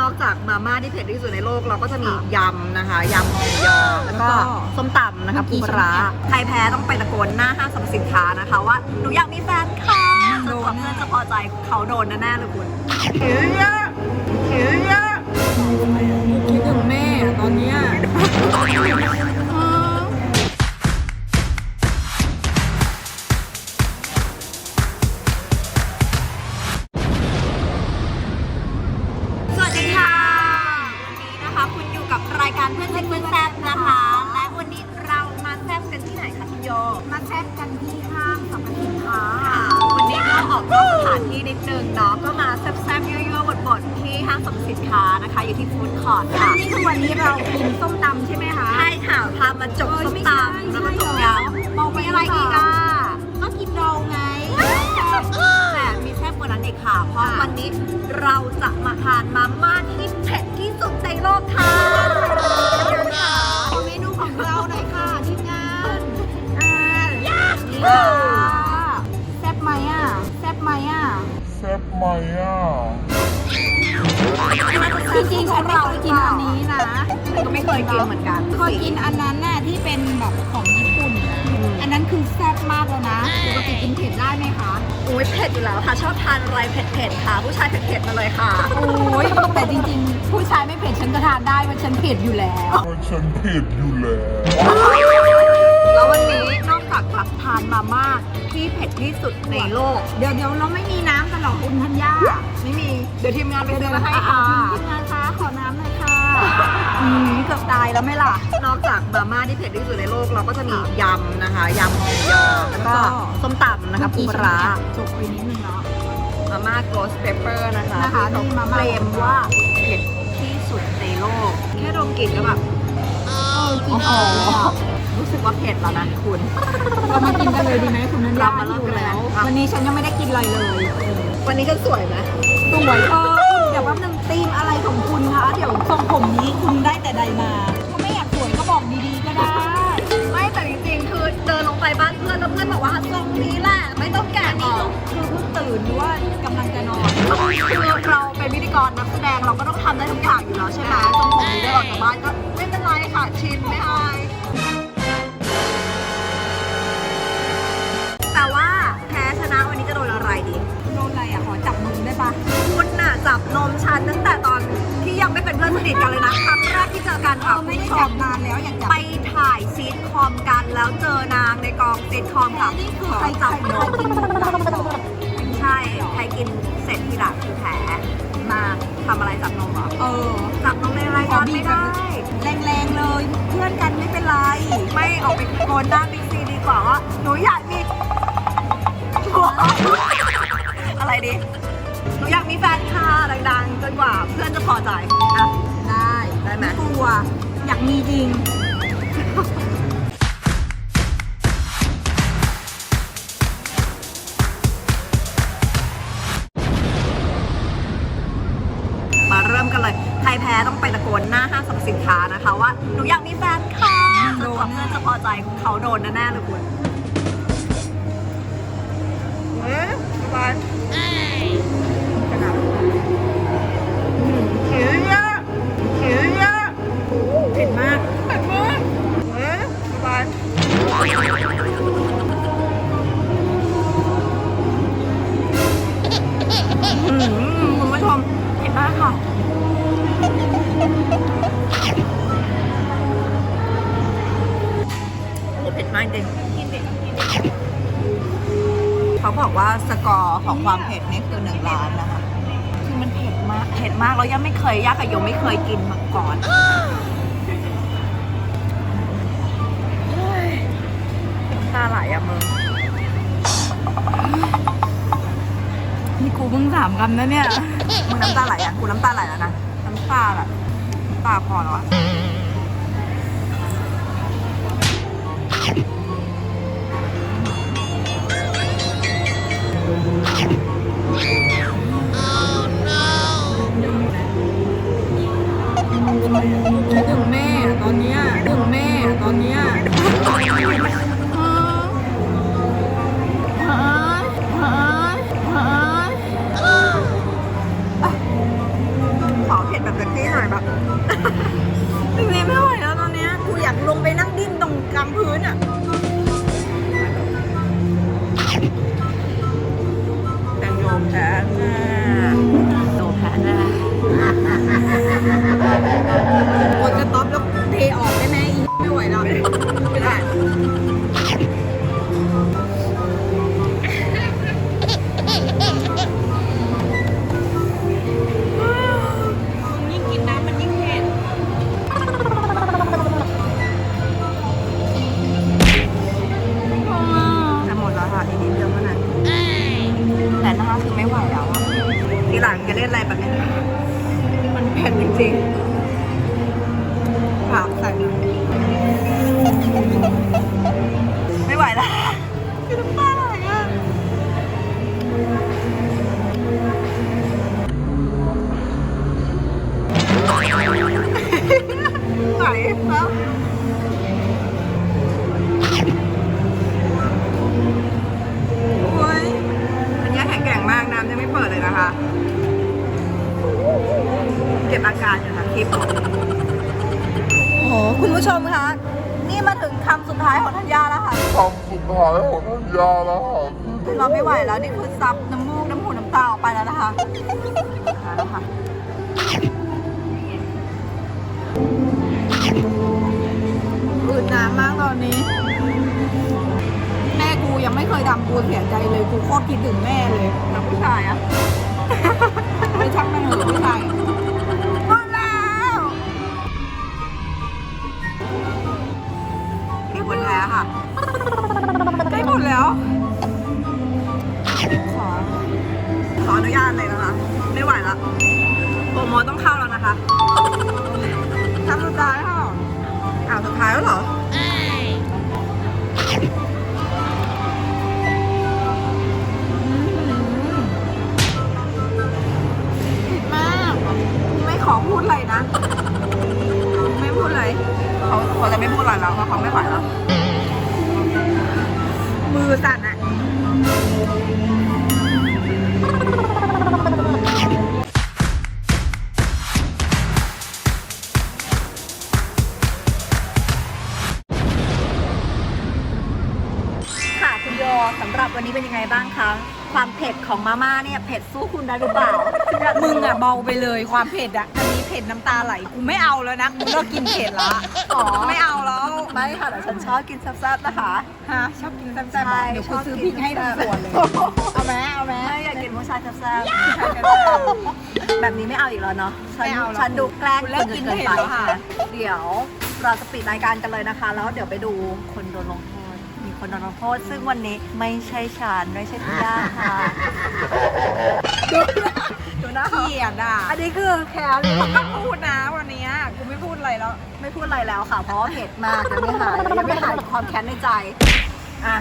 นอกจากมาม่าที่เผ็ดที่สุดในโลก เราก็จะมียำนะคะยำหมูยอแล้วก็แล้วก็ส้มตำนะคะเมื่อกี้ปูปลาร้าฉันเผ็ดใครแพ้ต้องไปตะโกนหน้าห้างสรรพสินค้านะคะ ว่าหนูอยากมีแฟนค่ะจโดนนกว่าเพื่อนจะพอใจเขาโดนแน่ๆเลยคุณเฮ้ยอะเฮ้ยอะคิดถึงแม่อะตอนเนี้ มาแซ่บกันที่ห้างสรรพสินค้าวันนี้ก็ออกนอกสถานที่นิดนึงเนาะก็มาแซ่บๆยั่วๆบดๆที่ห้างสรรพสินค้านะคะ อยู่ที่ฟู้ดคอร์ทค่ะนี่คือวันนี้เรากินส้มตำใช่ไหมคะใช่ค่ะพามาจกเอ้ยส้มไม่ตใช่ำแล้วมาไม่จใช่กเหรอยำบอกไปมีอะไรอีกหรืออะเปล่าก็กินเราไงแต่มีแซ่บกว่านั้นอีกค่ะ เพราะค่ะวันนี้เราจะมาทานมาม่าที่เผ็ดที่สุดในโลกค่ะ จริงๆฉันไม่เคยกินอันนี้นะฉันก็ไม่เคยกินเหมือนกันเคยกินอันนั้นน่ะที่เป็นแบบของญี่ปุ่นน่ะอันนั้นคือแซ่บมากแล้วนะปกติกินเผ็ดได้ไหมคะอุ้ยเผ็ดอยู่แล้วค่ะ ชอบทานอะไรเผ็ดๆค่ะ ผู้ชายเผ็ดๆมาเลยค่ะโอ้ยแต่จริงๆ ผู้ชายไม่เผ็ดฉันก็ทานได้เพราะฉันเผ็ดอยู่แล้วเพราะฉันผิดอยู่แล้ว แล้ววันนี้นอก จากจะทานมาม่าที่เผ็ดที่สุดในโลก เดี๋ยวเดี๋ยวเราไม่มีน้ำกันหรอกคุณธัญญาไม่มี เดี๋ยวทีมงานไปซื้อมาให้อ่ค่ะทีมงานคะขอน้ำหน่อยค่ะอืมเกือบตายแล้วไหม่ล่ะ นอกจากมาม่าที่เผ็ดที่สุดในโลกเราก็จะมียำนะคะยำหมูยอแล้วก็แล้วก็ส้มตำนะคะปูปลาร้าจบไปนิดนึงเนาะมาม่า ghost pepper นะคะนะคะที่นี่เขามาเคม่าลมว่าเผ็ดที่สุดในโลก แค่ดมกลิ่นก็แบบเออกิ นออกเลยอะรู้สึกว่าเผ็ดแล้วนะคุณ เรามากินกันเลยดีไหมคุณธัญญาเรามาเริ่มหิวกันเลยแล้วอะวันนี้ฉันยังไม่ได้กินอะไรเลยวันนี้ฉันสวยไหมสวยเออคุณเดี๋ยวแป๊บนึงธีมอะไรของคุณคะเดี๋ยวทรงผมนี้คุณได้แต่ใดมาถ้าไม่อยากสวยก็บอกดีๆก็ได้ไม่แต่จริงๆ คือเดินลงไปบ้านเพื่อนแล้วเพื่อนบอกว่าทรงนี้แหละไม่ต้องแกะออกคือเพิ่งตื่นหรือว่ากำลังจะนอนคือเราเป็นพิธีกรนักแสดงเราก็ต้องทำได้ทุกอย่างอยู่แล้วใช่ไหมทรงผมนี้เดินออกจากบ้านก็ไม่เป็นไรค่ะชินไม่อา เป็นเพื่อนสนิทกันเลยนะครั้งแรกที่เจอกันเอค่ะอคุณไม่ได้ผู้ชจัมบนานแล้วอยากจับไปถ่ายซีทคอมกันแล้วเจอนางในกองซีทคอมค่ะนี่คือขอใครจับใครนใครมกินหลังเหรอใช่ใครกินเสร็จทีหลังคือแผลมาทำอะไรจับนมเหรอเออจับนมในรายการไม่ได้ แรงๆเลย เพื่อนกันไม่เป็นไรไม่ออกไปโกนหน้าบิ๊กซีดีกว่าว่าหนูอยากมีชัวร์อะไรดีหนูอยากมีแฟนค่ะดังๆจนกว่าเพื่อนจะพอใจนะ ได้ไหมกลัว อยากมีจริง มาเริ่มกันเลย ใครแพ้ต้องไปตะโกนหน้าห้างสรรพสินค้านะคะว่า หนูอยากมีแฟนค่ะจนกว่าเพื่อนจะพอใจเขาโดนแน่ๆเลยคุณเฮ้ยบาย ของความเผ็ดนี่คือหนึ่งล้านนะคะ คือมันเผ็ดมากเผ็ดมากแล้วยังไม่เคยย่ากับโยมไม่เคยกินมาก่อนเฮ้ยน้ำตาไหลอะมึงนี่กูเพิ่งสามคำนะเนี่ยมึงน้ำตาไหลอะกูน้ำตาไหลแล้วนะน้ำตาแบบน้ำตาพอแล้วอะ คือน้ำตาไหลอะไหลแล้วโอ้ยอันนี้แข็งแกร่งมากน้ำยังไม่เปิดเลยนะคะ เก็บอาการอยู่ค่ะคลิปโอ้โหคุณผู้ชมคะ นี่มาถึงคำสุดท้ายของธัญญาแล้วค่ะคำสุด ท้ายของทัญญาแล้วค่ะเราไม่ไหวแล้วนี่คือซับน้ำมูกน้ำหูน้ำตาออกไปแล้วนะคะหาแล้วค่ะอืดน้ำมากตอนนี้ แม่กูยังไม่เคยทำกูเสียใจเลยกูโคตรคิดถึงแม่เลยแล้วผู้ชายอะไม่ชักแม่งเหรอผู้ชายหมดแล้วมีคนแพ้ค่ะ ต้องเข้าแล้วนะคะ ของมาม่าเนี่ยเผ็ดสู้คุณได้หรือเปล่ามึงอะเบาไปเลยความเผ็ดอะอันนี้เผ็ดน้ำตาไหลกูไม่เอาแล้วนะกูเลิกกินเผ็ดละอ๋อไม่เอาแล้วไม่ค่ะแต่ฉันชอบกินแซ่บๆนะคะฮะชอบกินแซ่บๆใช่บอกเดี๋ยวกูซื้อพริกให้ทุกส่วนเลยเอาไหมเอาไหมไม่อยากกินผู้ชายแซ่บๆแบบนี้ไม่เอาอีกแล้วเนาะฉันไม่เอาแล้วฉันดูแกล้งคุณเลิกกินเกินเผ็ดไปแล้วค่ะ เดี๋ยวเราจะปิดรายการกันเลยนะคะ แล้วเดี๋ยวไปดูคนโดนลงโทษมี คนโดนลงโทษซึ่งวันนี้ไม่ใช่ฉันไม่ใช่พี่ย่าค่ะ ดูหน้าเกเขาลียดอะอันนี้คือแคร์ก็พูดนะวันเนี้ยกูไม่พูดอะไรแล้ว ไม่พูดอะไรแล้วค่ะ เพราะว่าเผ็ดมากยังไม่หายยังไม่หายความแค้นในใจ อะ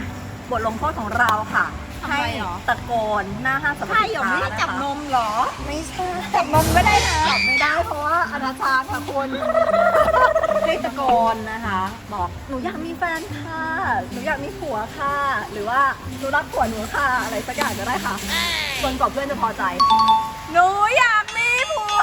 บทลงโทษของเราค่ะ ทำไมหรอตะโกนหน้าห้างสรรพใช่สินเหรอค้าไม่ได้จับะคะนมเหรอ ไม่ใช่จับนมก็ได้นะจับไม่ได้เพราะว่าอนาจารค่ะคุณให้ตะโกนนะคะ บอกหนูอยากมีแฟนค่ะ หนูอยากมีผัวค่ะ หรือว่าหนูรักผัวหนูค่ะอะไรสักอย่างก็ได้ค่ะจนกว่าเพื่อนจะพอใจ หนูอยากมีผัว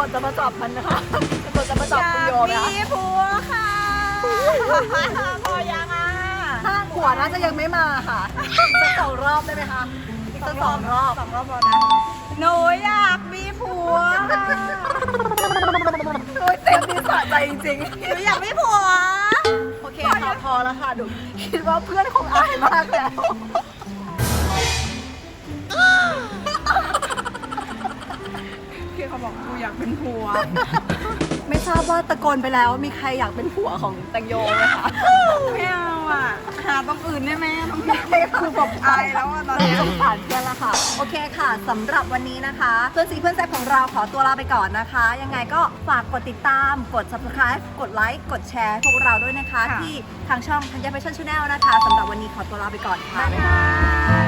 รวจจะมาจับมันนะคะตำรวจจะมาจับอยาคุณกโยนะมีผัวค่ะพอยังอะถ้าผัวน่าจะยังไม่มาค่ะอีกสักสองรอบได้ไหมคะอีกสักสองรอบสองรอบพอนะหนูอยากมีผัวค่ะโอ้ยเต็มที่สะใจจริงหนูอยากมีผัวๆโอเคค่ะพอแล้วค่ะดูคิดว่าเพื่อนคงอายมากแล้ว เขาบอกกูอยากเป็นผัว ไม่ทราบว่าตะโกนไปแล้วมีใครอยากเป็นผัวของแตงโยไหมคะไม่เอาอะ หาตรงอื่นได้ไหมตรงนี้กูแบบอายแล้วอะตอนเริ่มเนี้ยสงสารเพื่อนแล้วค่ะ โอเคค่ะสำหรับวันนี้นะคะเพื่อนซีเพื่อนแซ่บของเราขอตัวลาไปก่อนนะคะ ยังไงก็ฝากกดติดตาม กด subscribe กดไลค์กดแชร์พวกเราด้วยนะคะที่ทางช่องธัญญาแฟชั่นชาแนลนะคะสำหรับวันนี้ขอตัวลาไปก่อนค่ะ บ๊ายบาย